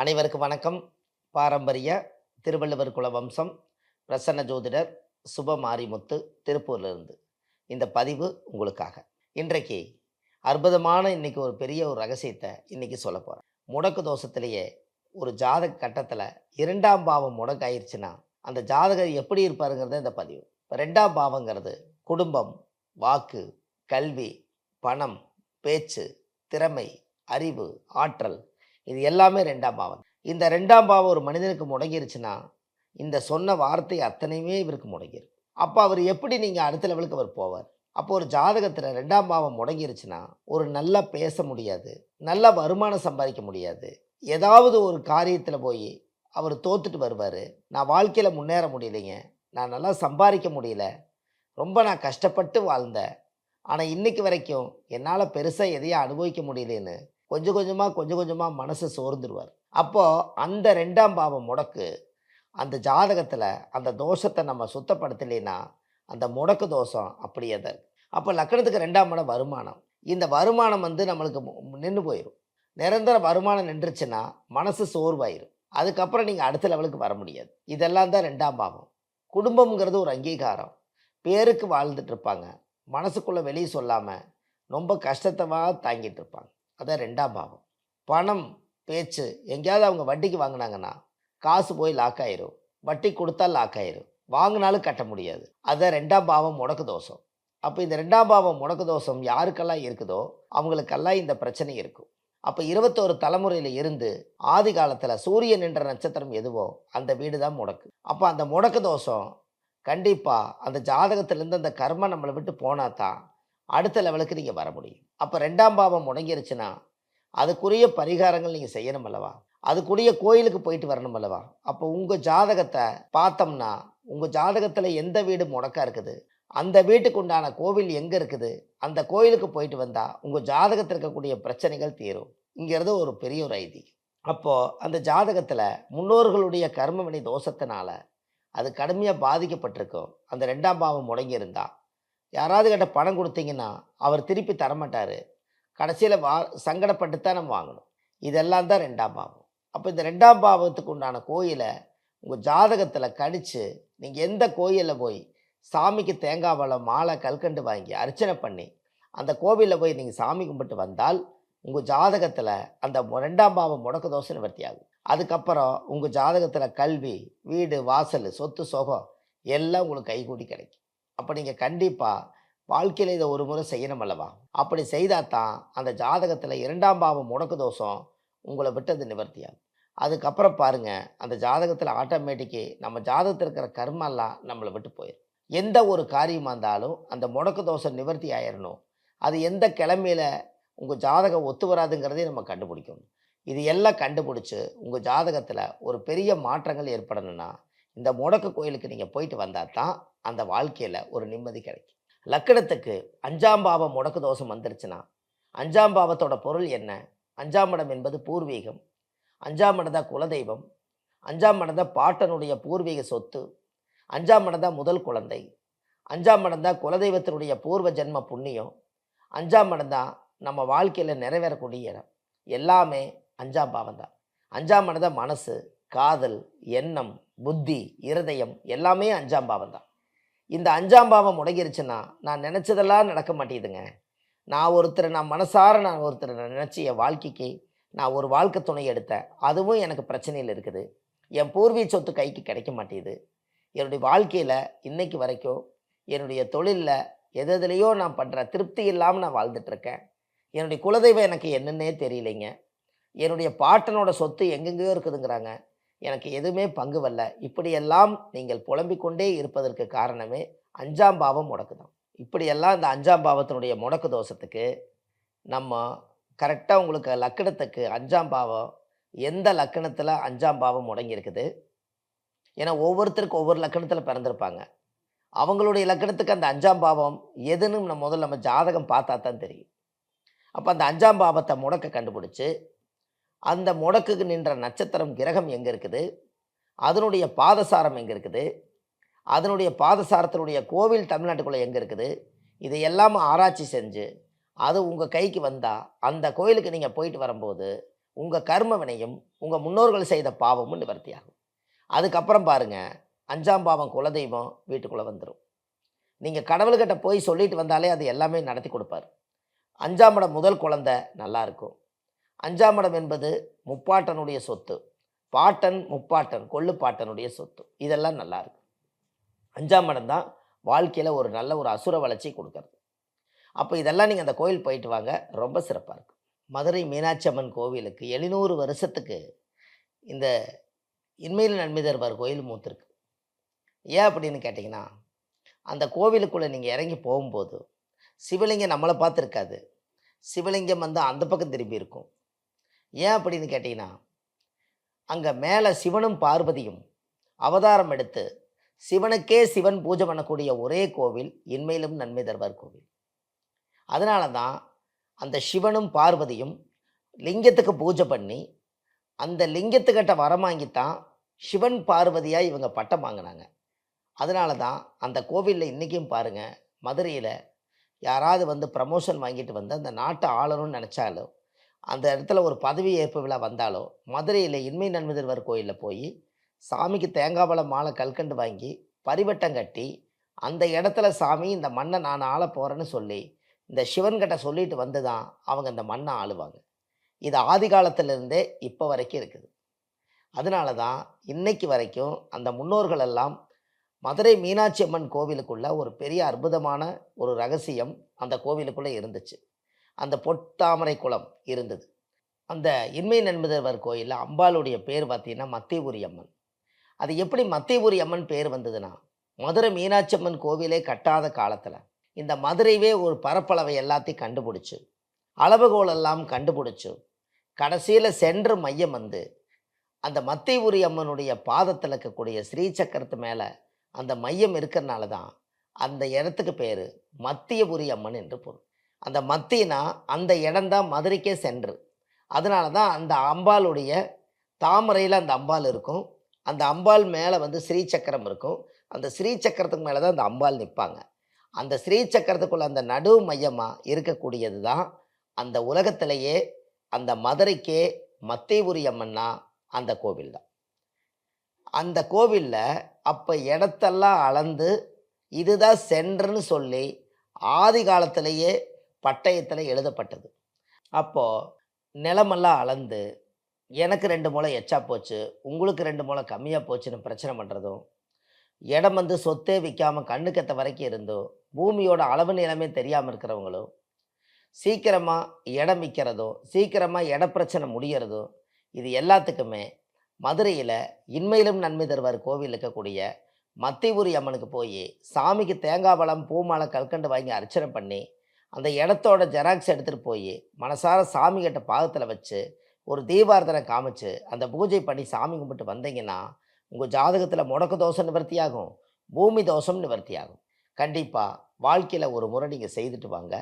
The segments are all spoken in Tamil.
அனைவருக்கும் வணக்கம். பாரம்பரிய திருவள்ளுவர் குல வம்சம் பிரசன்ன ஜோதிடர் சுப மாரிமுத்து திருப்பூர்லேருந்து. இந்த பதிவு உங்களுக்காக. இன்றைக்கு அற்புதமான இன்னைக்கு ஒரு பெரிய ஒரு ரகசியத்தை இன்னைக்கு சொல்ல போகிறேன் முடக்கு தோஷத்திலேயே ஒரு ஜாதக கட்டத்தில் இரண்டாம் பாவம் முடக்காயிருச்சுன்னா அந்த ஜாதகர் எப்படி இருப்பாருங்கிறத இந்த பதிவு. இப்போ ரெண்டாம் பாவங்கிறது குடும்பம் வாக்கு கல்வி பணம் பேச்சு திறமை அறிவு ஆற்றல் இது எல்லாமே ரெண்டாம் பாவம். இந்த ரெண்டாம் பாவம் ஒரு மனிதனுக்கு முடங்கிருச்சுன்னா இந்த சொன்ன வார்த்தை அத்தனையுமே இவருக்கு முடங்கிடும் அப்போ அவர் எப்படி நீங்கள் அடுத்த லெவலுக்கு அவர் போவார்? அப்போ ஒரு ஜாதகத்தில் ரெண்டாம் பாவம் முடங்கிருச்சுன்னா ஒரு நல்லா பேச முடியாது நல்ல வருமானம் சம்பாதிக்க முடியாது ஏதாவது ஒரு காரியத்தில் போய் அவர் தோத்துட்டு வருவார் நான் வாழ்க்கையில் முன்னேற முடியலைங்க நான் நல்லா சம்பாதிக்க முடியல ரொம்ப நான் கஷ்டப்பட்டு வாழ்ந்தேன் ஆனால் இன்னைக்கு வரைக்கும் என்னால் பெருசாக எதையும் அனுபவிக்க முடியலன்னு கொஞ்சம் கொஞ்சமாக கொஞ்சம் கொஞ்சமாக மனசு சோர்ந்துருவார். அப்போது அந்த ரெண்டாம் பாவம் முடக்கு அந்த ஜாதகத்தில் அந்த தோஷத்தை நம்ம சுத்தப்படுத்தலைன்னா அந்த முடக்கு தோஷம் அப்படியே தான் அப்போ லக்கணத்துக்கு ரெண்டாம் இடம் வருமானம். இந்த வருமானம் வந்து நம்மளுக்கு நின்று போயிடும் நிரந்தர வருமானம் நின்றுச்சுன்னா மனசு சோர்வாயிரும். அதுக்கப்புறம் நீங்கள் அடுத்த லெவலுக்கு வர முடியாது. இதெல்லாம் தான் ரெண்டாம் பாவம். குடும்பம்ங்கிறது ஒரு அங்கீகாரம். பேருக்கு வாழ்ந்துட்டு இருப்பாங்க. மனசுக்குள்ளே வெளியே சொல்லாமல் ரொம்ப கஷ்டத்தமாக தாங்கிட்டு இருப்பாங்க. அதான் ரெண்டாம் பாவம். பணம் பேச்சு எங்கேயாவது அவங்க வட்டிக்கு வாங்கினாங்கன்னா காசு போய் லாக் ஆயிரும். வட்டி கொடுத்தா லாக் ஆயிரும். வாங்கினாலும் கட்ட முடியாது. அதான் ரெண்டாம் பாவம் முடக்கு தோஷம். அப்போ இந்த ரெண்டாம் பாவம் முடக்கு தோஷம் யாருக்கெல்லாம் இருக்குதோ அவங்களுக்கெல்லாம் இந்த பிரச்சனை இருக்கும். அப்போ இருபத்தோரு தலைமுறையில் இருந்து ஆதி காலத்தில் சூரியன் என்ற நட்சத்திரம் எதுவோ அந்த வீடு தான் முடக்கு. அப்போ அந்த முடக்கு தோஷம் கண்டிப்பாக அந்த ஜாதகத்திலேருந்து அந்த கர்மம் நம்மளை விட்டு போனால் தான் அடுத்த லெவலுக்கு நீங்கள் வர முடியும். அப்போ ரெண்டாம் பாவம் முடங்கிருச்சுன்னா அதுக்குரிய பரிகாரங்கள் நீங்கள் செய்யணும் அல்லவா? அதுக்குரிய கோயிலுக்கு போயிட்டு வரணும் அல்லவா? அப்போ உங்கள் ஜாதகத்தை பார்த்தோம்னா உங்கள் ஜாதகத்தில் எந்த வீடு முடக்கா இருக்குது? அந்த வீட்டுக்கு உண்டான கோவில் எங்கே இருக்குது? அந்த கோயிலுக்கு போயிட்டு வந்தால் உங்கள் ஜாதகத்தில் இருக்கக்கூடிய பிரச்சனைகள் தீரும். இங்கிறது ஒரு பெரிய ஒரு ஐதீகம். அப்போது அந்த ஜாதகத்தில் முன்னோர்களுடைய கர்மவினை தோஷத்தினால அது கடுமையாக பாதிக்கப்பட்டிருக்கும். அந்த ரெண்டாம் பாவம் முடங்கியிருந்தால் யாராவது கிட்ட பணம் கொடுத்தீங்கன்னா அவர் திருப்பி தரமாட்டார். கடைசியில் வா சங்கடப்பட்டு தான் நம்ம வாங்கணும். இதெல்லாம் தான் ரெண்டாம் பாவம். அப்போ இந்த ரெண்டாம் பாவத்துக்கு உண்டான கோயிலை உங்கள் ஜாதகத்தில் கடித்து நீங்கள் எந்த கோயிலில் போய் சாமிக்கு தேங்காய் பழம் மாலை கல்கண்டு வாங்கி அர்ச்சனை பண்ணி அந்த கோவிலில் போய் நீங்கள் சாமி கும்பிட்டு வந்தால் உங்கள் ஜாதகத்தில் அந்த ரெண்டாம் பாவம் முடக்க தோசை நிவர்த்தி ஆகும். அதுக்கப்புறம் உங்கள் ஜாதகத்தில் கல்வி வீடு வாசல் சொத்து சுகம் எல்லாம் உங்களுக்கு கைகூடி கிடைக்கும். அப்போ நீங்கள் கண்டிப்பாக வாழ்க்கையில் இதை ஒரு முறை செய்யணும் அல்லவா? அப்படி செய்தால் தான் அந்த ஜாதகத்தில் இரண்டாம் பாவம் முடக்கு தோஷம் உங்களை விட்டு அது நிவர்த்தியாகும். அதுக்கப்புறம் பாருங்கள் அந்த ஜாதகத்தில் ஆட்டோமேட்டிக்கு நம்ம ஜாதகத்தில் இருக்கிற கர்மெல்லாம் நம்மளை விட்டு போயிடும் எந்த ஒரு காரியமாக இருந்தாலும் அந்த முடக்கு தோஷம் நிவர்த்தி ஆயிடணும் அது எந்த கிழமையில் உங்கள் ஜாதகம் ஒத்து வராதுங்கிறதையும் நம்ம கண்டுபிடிக்கணும். இது எல்லாம் கண்டுபிடிச்சி உங்கள் ஜாதகத்தில் ஒரு பெரிய மாற்றங்கள் ஏற்படணும்னா இந்த முடக்கு கோயிலுக்கு நீங்கள் போயிட்டு வந்தால் தான் அந்த வாழ்க்கையில் ஒரு நிம்மதி கிடைக்கும். லக்கணத்துக்கு அஞ்சாம் பாவம் முடக்கு தோஷம் வந்துருச்சுன்னா அஞ்சாம் பாவத்தோட பொருள் என்ன? அஞ்சாம் இடம் என்பது பூர்வீகம். அஞ்சாம் இடம் தான் குலதெய்வம். அஞ்சாம் இடம் தான் பாட்டனுடைய பூர்வீக சொத்து. அஞ்சாம் இடம் தான் முதல் குழந்தை. அஞ்சாம் இடம் தான் குலதெய்வத்தினுடைய பூர்வ ஜென்ம புண்ணியம். அஞ்சாம் இடம் தான் நம்ம வாழ்க்கையில் நிறைவேறக்கூடிய இடம். எல்லாமே அஞ்சாம் பாவம் தான் அஞ்சாம் இடம் தான் மனசு காதல் எண்ணம் புத்தி இருதயம் எல்லாமே அஞ்சாம் பாவம் தான் இந்த அஞ்சாம் பாவம் முடங்கிருச்சுன்னா நான் நினச்சதெல்லாம் நடக்க மாட்டேங்குதுங்க நான் ஒருத்தரை நான் மனசார நான் ஒருத்தரை நான் நினச்சி என் வாழ்க்கைக்கு நான் ஒரு வாழ்க்கை துணை எடுத்தேன். அதுவும் எனக்கு பிரச்சனையில் இருக்குது. என் பூர்வீக சொத்து கைக்கு கிடைக்க மாட்டேங்குது என்னுடைய வாழ்க்கையில் இன்னைக்கு வரைக்கும் என்னுடைய தொழிலில் எது நான் பண்ணுற திருப்தி இல்லாமல் நான் வாழ்ந்துட்டுருக்கேன். என்னுடைய குலதெய்வம் எனக்கு என்னன்னே தெரியலைங்க. என்னுடைய பாட்டனோட சொத்து எங்கெங்கேயோ இருக்குதுங்கிறாங்க. எனக்கு எதுவுமே பங்கு வரல. இப்படியெல்லாம் நீங்கள் புலம்பிக் கொண்டே இருப்பதற்கு காரணமே அஞ்சாம் பாவம் முடக்கு தான் இப்படியெல்லாம் இந்த அஞ்சாம் பாவத்தினுடைய முடக்கு தோஷத்துக்கு நம்ம கரெக்டாக உங்களுக்கு லக்கணத்துக்கு அஞ்சாம் பாவம் எந்த லக்கணத்தில் அஞ்சாம் பாவம் முடங்கி இருக்குது ஏன்னா ஒவ்வொருத்தருக்கும் ஒவ்வொரு லக்கணத்தில் பிறந்திருப்பாங்க. அவங்களுடைய லக்கணத்துக்கு அந்த அஞ்சாம் பாவம் எதுன்னு நம்ம முதல்ல நம்ம ஜாதகம் பார்த்தா தான் தெரியும். அப்போ அந்த அஞ்சாம் பாவத்தை முடக்க கண்டுபிடிச்சி அந்த முடக்குக்கு நின்ற நட்சத்திரம் கிரகம் எங்கே இருக்குது? அதனுடைய பாதசாரம் எங்கே இருக்குது? அதனுடைய பாதசாரத்தினுடைய கோவில் தமிழ்நாட்டுக்குள்ளே எங்கே இருக்குது? இதையெல்லாம் ஆராய்ச்சி செஞ்சு அது உங்கள் கைக்கு வந்தால் அந்த கோயிலுக்கு நீங்கள் போயிட்டு வரும்போது உங்கள் கர்ம வினையும் உங்கள் முன்னோர்கள் செய்த பாவமும் நிவர்த்தியாகும். அதுக்கப்புறம் பாருங்கள் அஞ்சாம் பாவம் குலதெய்வம் வீட்டுக்குள்ளே வந்துடும் நீங்கள் கடவுள்கிட்ட போய் சொல்லிட்டு வந்தாலே அது எல்லாமே நடத்தி கொடுப்பார். அஞ்சாம் இடம் முதல் குழந்தை நல்லா இருக்கும். அஞ்சாம் இடம் என்பது முப்பாட்டனுடைய சொத்து. பாட்டன் முப்பாட்டன் கொள்ளு பாட்டனுடைய சொத்து. இதெல்லாம் நல்லா இருக்கு அஞ்சாம் இடம் தான் வாழ்க்கையில் ஒரு நல்ல ஒரு அசுர வளர்ச்சி கொடுக்கறது. அப்போ இதெல்லாம் நீங்கள் அந்த கோயில் போயிட்டு வாங்க. ரொம்ப சிறப்பாக இருக்கும் மதுரை மீனாட்சி அம்மன் கோவிலுக்கு எழுநூறு வருஷத்துக்கு இந்த இன்மையில் நன்மை தருவார் கோயில் மூத்திருக்கு. ஏன் அப்படின்னு கேட்டிங்கன்னா அந்த கோவிலுக்குள்ளே நீங்கள் இறங்கி போகும்போது சிவலிங்கம் நம்மளை பார்த்துருக்காது. சிவலிங்கம் வந்து அந்த பக்கம் திரும்பி இருக்கும். ஏன் அப்படின்னு கேட்டிங்கன்னா அங்கே மேலே சிவனும் பார்வதியும் அவதாரம் எடுத்து சிவனுக்கே சிவன் பூஜை பண்ணக்கூடிய ஒரே கோவில் இன்மையிலும் நன்மை தருவார் கோவில். அதனால தான் அந்த சிவனும் பார்வதியும் லிங்கத்துக்கு பூஜை பண்ணி அந்த லிங்கத்துக்கிட்ட வரம் வாங்கித்தான் சிவன் பார்வதியாக இவங்க பட்டம் வாங்கினாங்க. அதனால தான் அந்த கோவிலில் இன்றைக்கும் பாருங்கள் மதுரையில் யாராவது வந்து ப்ரமோஷன் வாங்கிட்டு வந்து அந்த நாட்டை ஆளணும்னு நினச்சாலும் அந்த இடத்துல ஒரு பதவி ஏற்பு விழா வந்தாலோ மதுரையில் இன்மை நன்மதிர்வர் கோயிலில் போய் சாமிக்கு தேங்காய் பழம் மாலை கல்கண்டு வாங்கி பரிவட்டம் கட்டி அந்த இடத்துல சாமி இந்த மண்ணை நான் ஆள போகிறேன்னு சொல்லி இந்த சிவன்கிட்ட சொல்லிட்டு வந்து தான் அவங்க இந்த மண்ணை ஆளுவாங்க. இது ஆதி காலத்திலிருந்தே இப்போ வரைக்கும் இருக்குது. அதனால தான் இன்னைக்கு வரைக்கும் அந்த முன்னோர்கள் எல்லாம் மதுரை மீனாட்சி அம்மன் கோவிலுக்குள்ள ஒரு பெரிய அற்புதமான ஒரு ரகசியம் அந்த கோவிலுக்குள்ளே இருந்துச்சு. அந்த பொட்டாமரை குளம் இருந்தது. அந்த இன்மை நண்பதேவர் கோயிலில் அம்பாளுடைய பேர் பார்த்தீங்கன்னா மத்தியபுரி அம்மன். அது எப்படி மத்தியபுரி அம்மன் பேர் வந்ததுன்னா மதுரை மீனாட்சி அம்மன் கோவிலே கட்டாத காலத்தில் இந்த மதுரைவே ஒரு பரப்பளவை எல்லாத்தையும் கண்டுபிடிச்சு அளவுகோல் எல்லாம் கண்டுபிடிச்சு கடைசியில் சென்று மையம் வந்து அந்த மத்தியபுரி அம்மனுடைய பாதத்தில் இருக்கக்கூடிய ஸ்ரீசக்கரத்து மேலே அந்த மையம் இருக்கிறனால தான் அந்த இடத்துக்கு பேர் மத்தியபுரி அம்மன் என்று பொருள். அந்த மத்தினா அந்த இடம்தான் மதுரைக்கே சென்று. அதனால தான் அந்த அம்பாளுடைய தாமரையில் அந்த அம்பாள் இருக்கும். அந்த அம்பாள் மேலே வந்து ஸ்ரீசக்கரம் இருக்கும். அந்த ஸ்ரீசக்கரத்துக்கு மேலே தான் அந்த அம்பாள் நிற்பாங்க அந்த ஸ்ரீசக்கரத்துக்குள்ள அந்த நடு மையமாக இருக்கக்கூடியது தான் அந்த உலகத்திலேயே அந்த மதுரைக்கே மத்தேபுரி அம்மன்னா அந்த கோவில் தான் அந்த கோவிலில் அப்போ இடத்தெல்லாம் அளந்து இதுதான் சென்றுன்னு சொல்லி ஆதி காலத்திலேயே பட்டயத்தில் எழுதப்பட்டது. அப்போது நிலமெல்லாம் அளந்து எனக்கு ரெண்டு மூளை எச்சா போச்சு உங்களுக்கு ரெண்டு மூளை கம்மியாக போச்சுன்னு பிரச்சனை பண்ணுறதும் இடம் வந்து சொத்தே விற்காமல் கண்ணுக்கத்த வரைக்கும் இருந்தோ பூமியோட அளவு நிலமே தெரியாமல் இருக்கிறவங்களும் சீக்கிரமாக இடம் விற்கிறதோ சீக்கிரமாக இட பிரச்சனை முடியறதோ இது எல்லாத்துக்குமே மதுரையில் இன்மையிலும் நன்மை தருவார் கோவில் இருக்கக்கூடிய மத்திபுரி அம்மனுக்கு போய் சாமிக்கு தேங்காய் பழம் பூமாலை கல்கண்டு வாங்கி அர்ச்சனை பண்ணி அந்த இடத்தோட ஜெராக்ஸ் எடுத்துகிட்டு போய் மனசார சாமி கிட்ட பாகத்தில் வச்சு ஒரு தீபாரதனை காமிச்சு அந்த பூஜை பண்ணி சாமி கும்பிட்டு வந்தீங்கன்னா உங்கள் ஜாதகத்தில் முடக்கு தோஷம் நிவர்த்தியாகும் பூமி தோஷம் நிவர்த்தியாகும். கண்டிப்பாக வாழ்க்கையில் ஒரு முறை நீங்கள் செய்துட்டு வாங்க.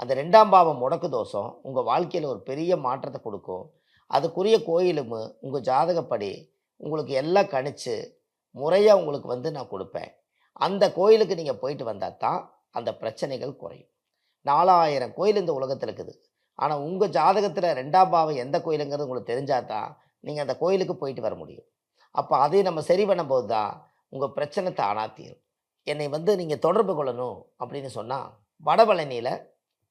அந்த ரெண்டாம் பாவம் முடக்கு தோஷம் உங்கள் வாழ்க்கையில் ஒரு பெரிய மாற்றத்தை கொடுக்கும். அதுக்குரிய கோயிலும் உங்கள் ஜாதகப்படி உங்களுக்கு எல்லாம் கணிச்சு முறையாக உங்களுக்கு வந்து நான் கொடுப்பேன். அந்த கோயிலுக்கு நீங்கள் போயிட்டு வந்தால் தான் அந்த பிரச்சனைகள் குறையும். நாலாயிரம் கோயில் இந்த உலகத்தில் இருக்குது. ஆனால் உங்கள் ஜாதகத்தில் ரெண்டாம் பாவம் எந்த கோயிலுங்கிறது உங்களுக்கு தெரிஞ்சால் தான் நீங்கள் அந்த கோயிலுக்கு போயிட்டு வர முடியும். அப்போ அதை நம்ம சரி பண்ணும்போது தான் உங்கள் பிரச்சனை தானாக தீரும். என்னை வந்து நீங்கள் தொடர்பு கொள்ளணும் அப்படின்னு சொன்னால் வடபழனியில்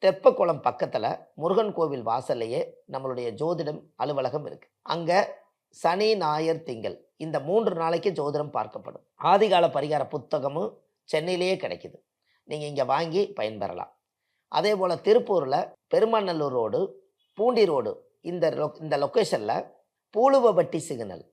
தெப்பக்குளம் பக்கத்தில் முருகன் கோவில் வாசல்லையே நம்மளுடைய ஜோதிடம் அலுவலகம் இருக்குது அங்கே சனி ஞாயிறு திங்கள் இந்த மூன்று நாளைக்கு ஜோதிடம் பார்க்கப்படும். ஆதிகால பரிகார புத்தகமும் சென்னையிலேயே கிடைக்குது. நீங்கள் இங்கே வாங்கி பயன்பெறலாம். அதே போல் திருப்பூரில் பெருமாநல்லூர் ரோடு பூண்டி ரோடு இந்த லொ இந்த லொக்கேஷனில் பூலுவபட்டி சிக்னல்.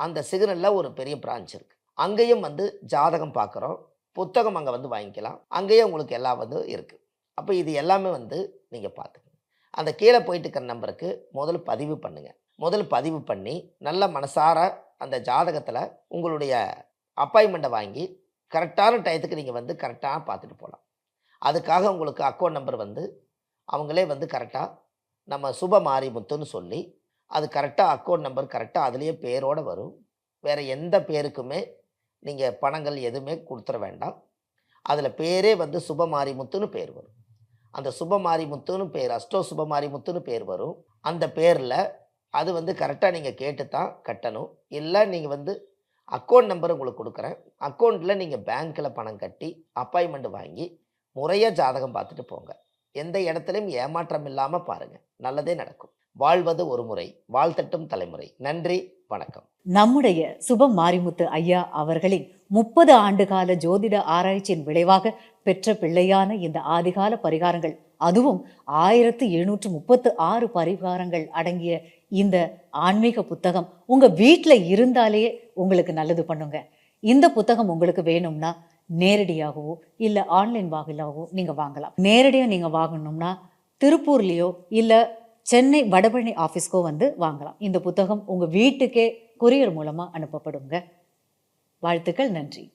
அந்த சிக்னலில் ஒரு பெரிய பிரான்ச் இருக்குது அங்கேயும் வந்து ஜாதகம் பார்க்குறோம் புத்தகம் அங்கே வந்து வாங்கிக்கலாம். அங்கேயே உங்களுக்கு எல்லாம் வந்து இருக்குது அப்போ இது எல்லாமே வந்து நீங்கள் பார்த்துக்கணும் அந்த கீழே போயிட்டு இருக்கிற நம்பருக்கு முதல்ல பதிவு பண்ணுங்கள் முதல் பதிவு பண்ணி நல்ல மனசார அந்த ஜாதகத்தில் உங்களுடைய அப்பாயின்மெண்ட்டை வாங்கி கரெக்டான டயத்துக்கு நீங்கள் வந்து கரெக்டாக பார்த்துட்டு போகலாம் அதுக்காக உங்களுக்கு அக்கௌண்ட் நம்பர் வந்து அவங்களே வந்து கரெக்டாக நம்ம சுப மாரிமுத்துன்னு சொல்லி அது கரெக்டாக அக்கௌண்ட் நம்பர் கரெக்டாக அதுலேயே பேரோடு வரும். வேறு எந்த பேருக்குமே நீங்கள் பணங்கள் எதுவுமே கொடுத்துட வேண்டாம். அதில் பேரே வந்து சுப மாரிமுத்துன்னு பேர் வரும். அந்த சுப மாரிமுத்துன்னு பேர் அஷ்டோ சுப மாரிமுத்துன்னு பேர் வரும். அந்த பேரில் அது வந்து கரெக்டாக நீங்கள் கேட்டு தான் கட்டணும். இல்லை நீங்கள் வந்து அக்கௌண்ட் நம்பர் உங்களுக்கு கொடுக்குறேன். அக்கௌண்ட்டில் நீங்கள் பேங்க்கில் பணம் கட்டி அப்பாயின்மெண்ட் வாங்கி முறையாக ஜாதகம் பார்த்துட்டு போங்க. எந்த இடத்துலையும் ஏமாற்றம் இல்லாமல் பாருங்கள் நல்லதே நடக்கும். வாழ்வது ஒரு முறை வாழ்த்தட்டும் தலைமுறை. நன்றி வணக்கம். நம்முடைய சுபம் மாரிமுத்து ஐயா அவர்களின் முப்பது ஆண்டுகால ஜோதிட ஆராய்ச்சியின் விளைவாக பெற்ற பிள்ளையான இந்த ஆதிகால பரிகாரங்கள் அதுவும் ஆயிரத்து எழுநூற்று முப்பத்து ஆறு பரிகாரங்கள் அடங்கிய இந்த ஆன்மீக புத்தகம் உங்க வீட்டில் இருந்தாலே உங்களுக்கு நல்லது பண்ணுங்க. இந்த புத்தகம் உங்களுக்கு வேணும்னா நேரடியாகவோ இல்லை ஆன்லைன் வாயிலாகவோ நீங்கள் வாங்கலாம். நேரடியாக நீங்கள் வாங்கணும்னா திருப்பூர்லேயோ இல்லை சென்னை வடபழனி ஆஃபீஸ்க்கோ வந்து வாங்கலாம். இந்த புத்தகம் உங்கள் வீட்டுக்கே கொரியர் மூலமாக அனுப்பப்படுங்க. வாழ்த்துக்கள் நன்றி.